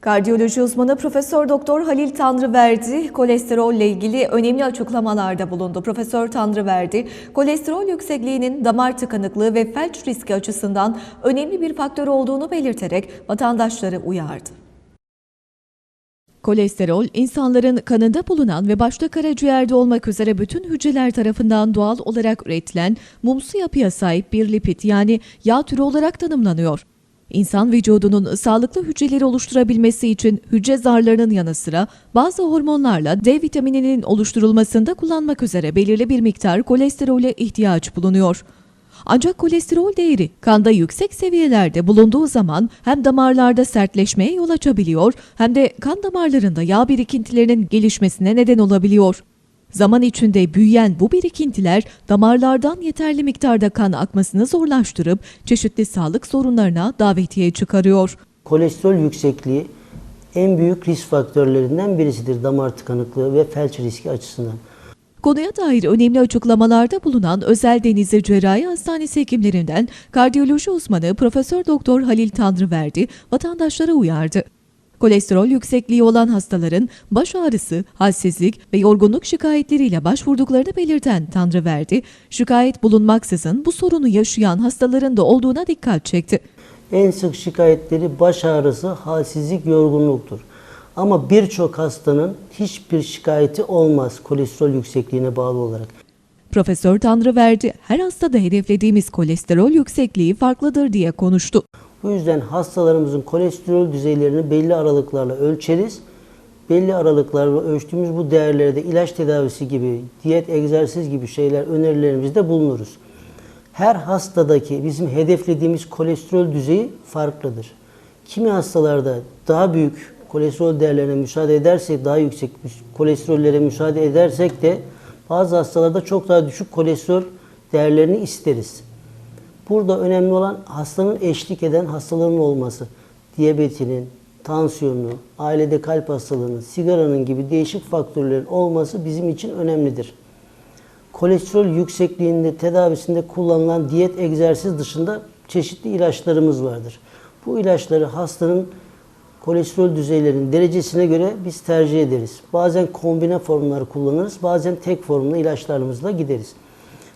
Kardiyoloji uzmanı Profesör Doktor Halil Tanrıverdi kolesterolle ilgili önemli açıklamalarda bulundu. Profesör Tanrıverdi, kolesterol yüksekliğinin damar tıkanıklığı ve felç riski açısından önemli bir faktör olduğunu belirterek vatandaşları uyardı. Kolesterol, insanların kanında bulunan ve başta karaciğerde olmak üzere bütün hücreler tarafından doğal olarak üretilen mumsu yapıya sahip bir lipid yani yağ türü olarak tanımlanıyor. İnsan vücudunun sağlıklı hücreleri oluşturabilmesi için hücre zarlarının yanı sıra bazı hormonlarla D vitamininin oluşturulmasında kullanmak üzere belirli bir miktar kolesterole ihtiyaç bulunuyor. Ancak kolesterol değeri kanda yüksek seviyelerde bulunduğu zaman hem damarlarda sertleşmeye yol açabiliyor hem de kan damarlarında yağ birikintilerinin gelişmesine neden olabiliyor. Zaman içinde büyüyen bu birikintiler damarlardan yeterli miktarda kan akmasını zorlaştırıp çeşitli sağlık sorunlarına davetiye çıkarıyor. Kolesterol yüksekliği en büyük risk faktörlerinden birisidir damar tıkanıklığı ve felç riski açısından. Konuya dair önemli açıklamalarda bulunan Özel Denizli Cerrahi Hastanesi hekimlerinden kardiyoloji uzmanı Profesör Doktor Halil Tanrıverdi vatandaşlara uyardı. Kolesterol yüksekliği olan hastaların baş ağrısı, halsizlik ve yorgunluk şikayetleriyle başvurduklarını belirten Tanrıverdi, şikayet bulunmaksızın bu sorunu yaşayan hastaların da olduğuna dikkat çekti. En sık şikayetleri baş ağrısı, halsizlik, yorgunluktur. Ama birçok hastanın hiçbir şikayeti olmaz kolesterol yüksekliğine bağlı olarak. Profesör Tanrıverdi, her hastada hedeflediğimiz kolesterol yüksekliği farklıdır diye konuştu. Bu yüzden hastalarımızın kolesterol düzeylerini belli aralıklarla ölçeriz. Belli aralıklarla ölçtüğümüz bu değerlerde ilaç tedavisi gibi, diyet, egzersiz gibi şeyler önerilerimizde bulunuruz. Her hastadaki bizim hedeflediğimiz kolesterol düzeyi farklıdır. Kimi hastalarda daha büyük kolesterol değerlerine müsaade edersek, daha yüksek kolesterollere müsaade edersek de bazı hastalarda çok daha düşük kolesterol değerlerini isteriz. Burada önemli olan hastanın eşlik eden hastaların olması. Diyabetinin, tansiyonun, ailede kalp hastalığının, sigaranın gibi değişik faktörlerin olması bizim için önemlidir. Kolesterol yüksekliğinde tedavisinde kullanılan diyet egzersiz dışında çeşitli ilaçlarımız vardır. Bu ilaçları hastanın kolesterol düzeylerinin derecesine göre biz tercih ederiz. Bazen kombine formları kullanırız, bazen tek formlu ilaçlarımızla gideriz.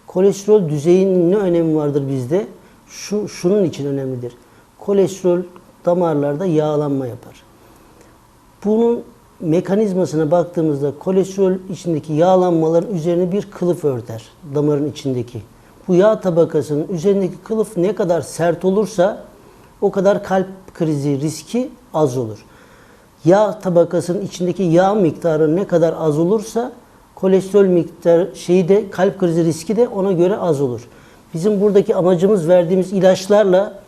Kolesterol düzeyinin ne önemi vardır bizde? Şu, şunun için önemlidir. Kolesterol damarlarda yağlanma yapar. Bunun mekanizmasına baktığımızda kolesterol içindeki yağlanmaların üzerine bir kılıf örter damarın içindeki. Bu yağ tabakasının üzerindeki kılıf ne kadar sert olursa o kadar kalp krizi riski az olur. Yağ tabakasının içindeki yağ miktarı ne kadar az olursa kolesterol miktarı şeyi de kalp krizi riski de ona göre az olur. Bizim buradaki amacımız verdiğimiz ilaçlarla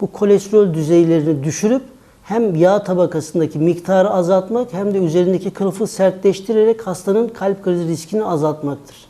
bu kolesterol düzeylerini düşürüp hem yağ tabakasındaki miktarı azaltmak hem de üzerindeki kılıfı sertleştirerek hastanın kalp krizi riskini azaltmaktır.